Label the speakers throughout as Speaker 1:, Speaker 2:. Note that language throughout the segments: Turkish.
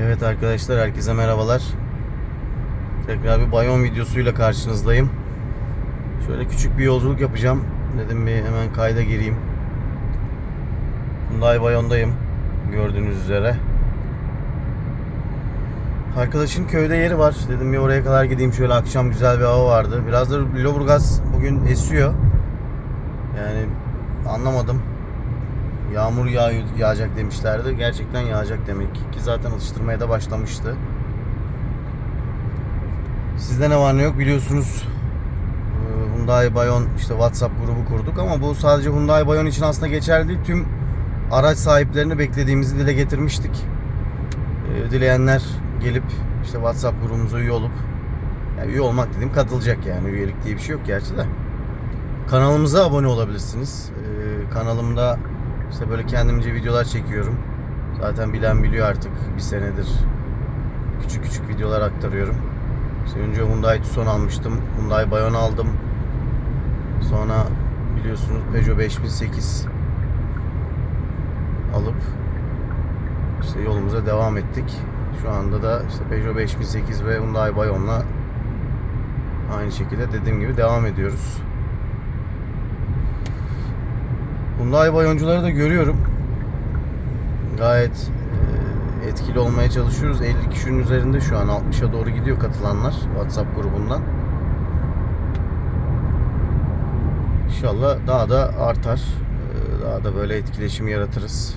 Speaker 1: Evet arkadaşlar herkese merhabalar. Tekrar bir Bayon videosuyla karşınızdayım. Şöyle küçük bir yolculuk yapacağım. Dedim bir hemen kayda gireyim. Hyundai Bayon'dayım. Gördüğünüz üzere. Arkadaşın köyde yeri var. Dedim bir oraya kadar gideyim. Şöyle akşam güzel bir hava vardı. Biraz da Lüleburgaz bugün esiyor. Yani anlamadım. Yağmur yağ yağacak demişlerdi. Gerçekten yağacak demek ki. Zaten alıştırmaya da başlamıştı. Sizde ne var ne yok biliyorsunuz. Ee, Hyundai Bayon işte WhatsApp grubu kurduk ama bu sadece Hyundai Bayon için aslında geçerli değil. Tüm araç sahiplerini beklediğimizi dile getirmiştik. Ee, Dileyenler gelip işte WhatsApp grubumuza üye olup yani üye olmak dediğim katılacak yani üyelik diye bir şey yok gerçi de. Kanalımıza abone olabilirsiniz. Ee, kanalımda işte böyle kendimce videolar çekiyorum. Zaten bilen biliyor artık bir senedir. Küçük küçük videolar aktarıyorum. İşte önce Hyundai Tucson almıştım. Hyundai Bayon aldım. Sonra biliyorsunuz Peugeot 5008 alıp işte yolumuza devam ettik. Şu anda da işte Peugeot 5008 ve Hyundai Bayon'la aynı şekilde dediğim gibi devam ediyoruz. Hyundai bayoncuları da görüyorum. Gayet e, etkili olmaya çalışıyoruz. 50 kişinin üzerinde şu an 60'a doğru gidiyor katılanlar WhatsApp grubundan. İnşallah daha da artar. E, Daha da böyle etkileşim yaratırız.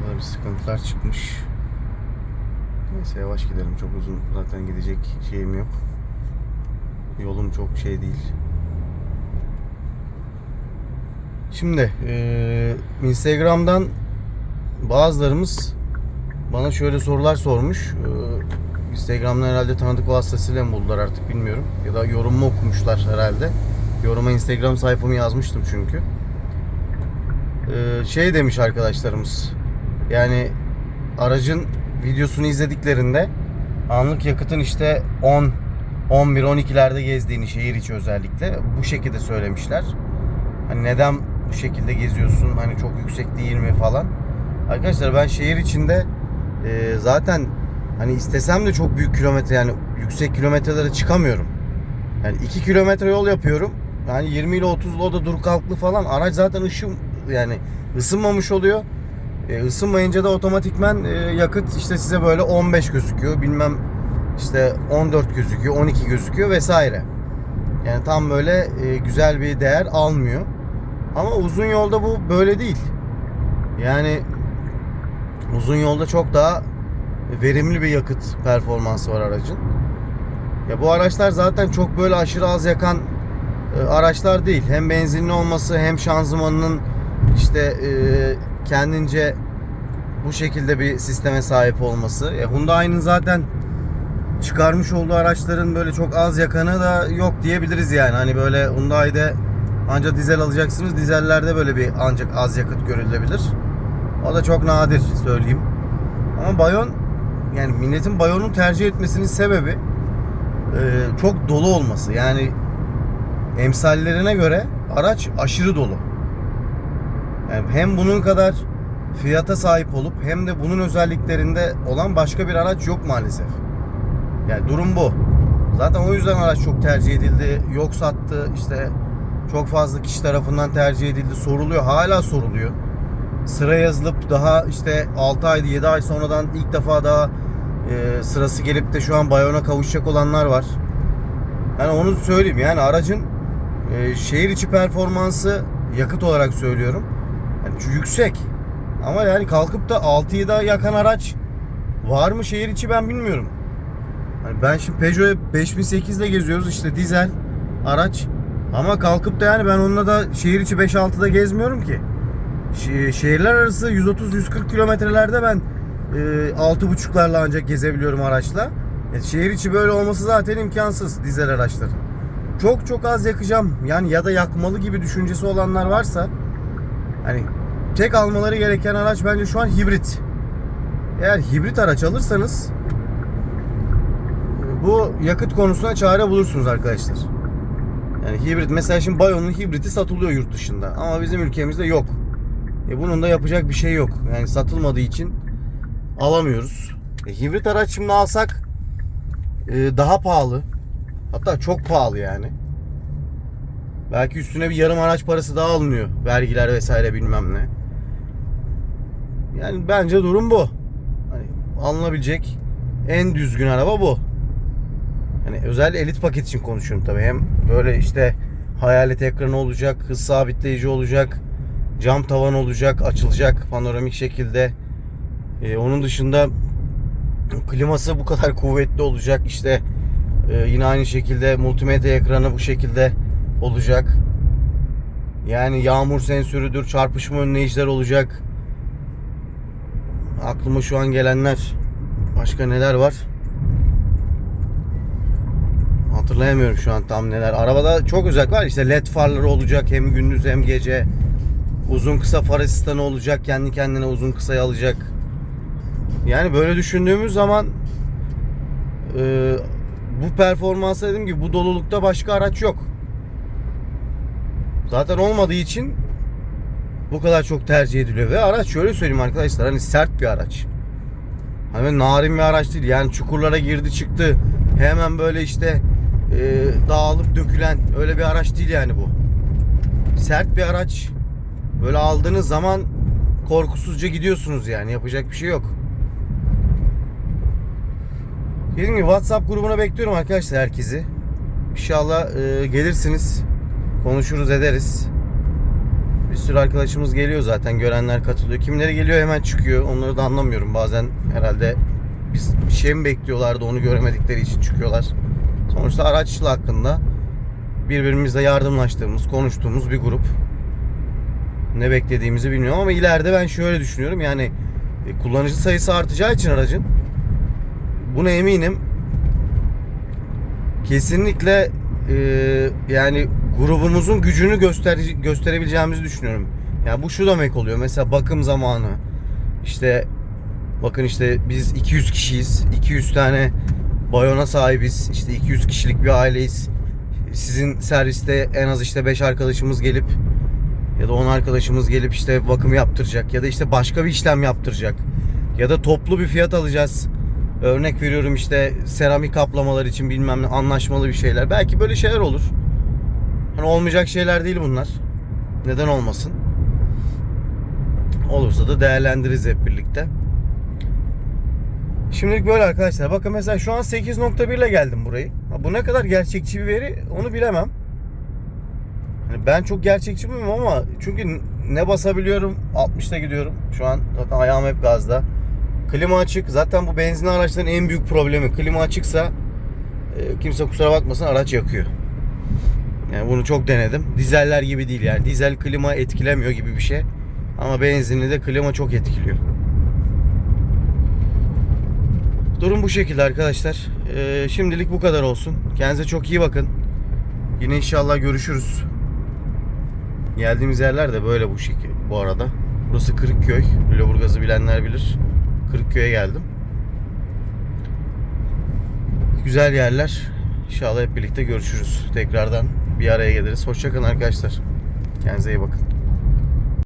Speaker 1: Burada bir sıkıntılar çıkmış. Neyse yavaş gidelim. Çok uzun zaten gidecek şeyim yok. Yolum çok şey değil. Şimdi eee, Instagram'dan bazılarımız bana şöyle sorular sormuş. Eee, Instagram'dan herhalde tanıdık vasıtasıyla mı buldular artık bilmiyorum. Ya da yorumumu okumuşlar herhalde. Yoruma Instagram sayfamı yazmıştım çünkü. Eee, şey demiş arkadaşlarımız. Yani aracın videosunu izlediklerinde anlık yakıtın işte 10 11 12'lerde gezdiğini şehir içi özellikle bu şekilde söylemişler. Hani neden bu şekilde geziyorsun? Hani çok yüksek değil mi falan. Arkadaşlar ben şehir içinde e, zaten hani istesem de çok büyük kilometre yani yüksek kilometrelere çıkamıyorum. Yani 2 kilometre yol yapıyorum. Yani 20 ile 30 ile o da dur kalklı falan. Araç zaten ışım yani ısınmamış oluyor. E, ısınmayınca da otomatikmen e, yakıt işte size böyle 15 gözüküyor. Bilmem işte 14 gözüküyor, 12 gözüküyor vesaire. Yani tam böyle e, güzel bir değer almıyor. Ama uzun yolda bu böyle değil. Yani uzun yolda çok daha verimli bir yakıt performansı var aracın. Ya bu araçlar zaten çok böyle aşırı az yakan e, araçlar değil. Hem benzinli olması hem şanzımanının işte e, kendince bu şekilde bir sisteme sahip olması. E, Hyundai'nin zaten çıkarmış olduğu araçların böyle çok az yakanı da yok diyebiliriz yani. Hani böyle Hyundai'de ancak dizel alacaksınız. Dizellerde böyle bir ancak az yakıt görülebilir. O da çok nadir söyleyeyim. Ama Bayon yani milletin Bayon'u tercih etmesinin sebebi e, çok dolu olması. Yani emsallerine göre araç aşırı dolu. Yani hem bunun kadar fiyata sahip olup hem de bunun özelliklerinde olan başka bir araç yok maalesef. Yani durum bu. Zaten o yüzden araç çok tercih edildi. Yok sattı işte çok fazla kişi tarafından tercih edildi. Soruluyor. Hala soruluyor. Sıra yazılıp daha işte 6 ay 7 ay sonradan ilk defa daha e, sırası gelip de şu an Bayon'a kavuşacak olanlar var. Yani onu söyleyeyim. Yani aracın e, şehir içi performansı yakıt olarak söylüyorum. Yani yüksek. Ama yani kalkıp da 6'yı da yakan araç var mı şehir içi ben bilmiyorum. Hani ben şimdi Peugeot 5008 ile geziyoruz işte dizel araç. Ama kalkıp da yani ben onunla da şehir içi 5-6'da gezmiyorum ki. Şe- şehirler arası 130-140 kilometrelerde ben e, 6.5'larla ancak gezebiliyorum araçla. E, şehir içi böyle olması zaten imkansız dizel araçların. Çok çok az yakacağım. Yani ya da yakmalı gibi düşüncesi olanlar varsa hani tek almaları gereken araç bence şu an hibrit. Eğer hibrit araç alırsanız bu yakıt konusuna çare bulursunuz arkadaşlar. Yani hibrit mesela şimdi Bayon'un hibriti satılıyor yurt dışında ama bizim ülkemizde yok. E bunun da yapacak bir şey yok. Yani satılmadığı için alamıyoruz. E, hibrit araç şimdi alsak e, daha pahalı. Hatta çok pahalı yani. Belki üstüne bir yarım araç parası daha alınıyor. Vergiler vesaire bilmem ne. Yani bence durum bu. Hani alınabilecek en düzgün araba bu. Hani özel elit paket için konuşuyorum tabii. Hem böyle işte hayalet ekranı olacak, hız sabitleyici olacak, cam tavan olacak, açılacak panoramik şekilde. Ee, onun dışında kliması bu kadar kuvvetli olacak. İşte e, yine aynı şekilde multimedya ekranı bu şekilde olacak. Yani yağmur sensörüdür, çarpışma önleyiciler olacak. Aklıma şu an gelenler başka neler var? Hatırlayamıyorum şu an tam neler. Arabada çok özellik var. İşte led farları olacak hem gündüz hem gece. Uzun kısa far asistanı olacak. Kendi kendine uzun kısayı alacak. Yani böyle düşündüğümüz zaman e, bu performansa dediğim gibi bu dolulukta başka araç yok. Zaten olmadığı için bu kadar çok tercih ediliyor ve araç şöyle söyleyeyim arkadaşlar hani sert bir araç. Hani narin bir araç değil yani çukurlara girdi çıktı hemen böyle işte e, dağılıp dökülen öyle bir araç değil yani bu. Sert bir araç böyle aldığınız zaman korkusuzca gidiyorsunuz yani yapacak bir şey yok. Dediğim gibi WhatsApp grubuna bekliyorum arkadaşlar herkesi. İnşallah e, gelirsiniz. Konuşuruz ederiz. Bir sürü arkadaşımız geliyor zaten. Görenler katılıyor. Kimleri geliyor hemen çıkıyor. Onları da anlamıyorum. Bazen herhalde biz bir şey mi bekliyorlardı onu göremedikleri için çıkıyorlar. Sonuçta araçlı hakkında birbirimizle yardımlaştığımız, konuştuğumuz bir grup. Ne beklediğimizi bilmiyorum ama ileride ben şöyle düşünüyorum. Yani e, kullanıcı sayısı artacağı için aracın buna eminim. Kesinlikle e, yani grubumuzun gücünü göster gösterebileceğimizi düşünüyorum. Yani bu şu demek oluyor. Mesela bakım zamanı. İşte bakın işte biz 200 kişiyiz. 200 tane bayona sahibiz. İşte 200 kişilik bir aileyiz. Sizin serviste en az işte 5 arkadaşımız gelip ya da 10 arkadaşımız gelip işte bakım yaptıracak ya da işte başka bir işlem yaptıracak. Ya da toplu bir fiyat alacağız. Örnek veriyorum işte seramik kaplamalar için bilmem ne anlaşmalı bir şeyler. Belki böyle şeyler olur. Hani olmayacak şeyler değil bunlar. Neden olmasın? Olursa da değerlendiririz hep birlikte. Şimdilik böyle arkadaşlar. Bakın mesela şu an 8.1 ile geldim burayı. Bu ne kadar gerçekçi bir veri onu bilemem. Hani ben çok gerçekçi miyim ama çünkü ne basabiliyorum 60'ta gidiyorum. Şu an zaten ayağım hep gazda. Klima açık. Zaten bu benzinli araçların en büyük problemi. Klima açıksa e, kimse kusura bakmasın araç yakıyor. Yani bunu çok denedim. Dizeller gibi değil yani. Dizel klima etkilemiyor gibi bir şey. Ama benzinli de klima çok etkiliyor. Durum bu şekilde arkadaşlar. Ee, şimdilik bu kadar olsun. Kendinize çok iyi bakın. Yine inşallah görüşürüz. Geldiğimiz yerler de böyle bu şekil bu arada. Burası Kırıkköy. Lüleburgaz'ı bilenler bilir. Kırıkköy'e geldim. Güzel yerler. İnşallah hep birlikte görüşürüz. Tekrardan bir araya geliriz. Hoşçakalın arkadaşlar. Kendinize iyi bakın.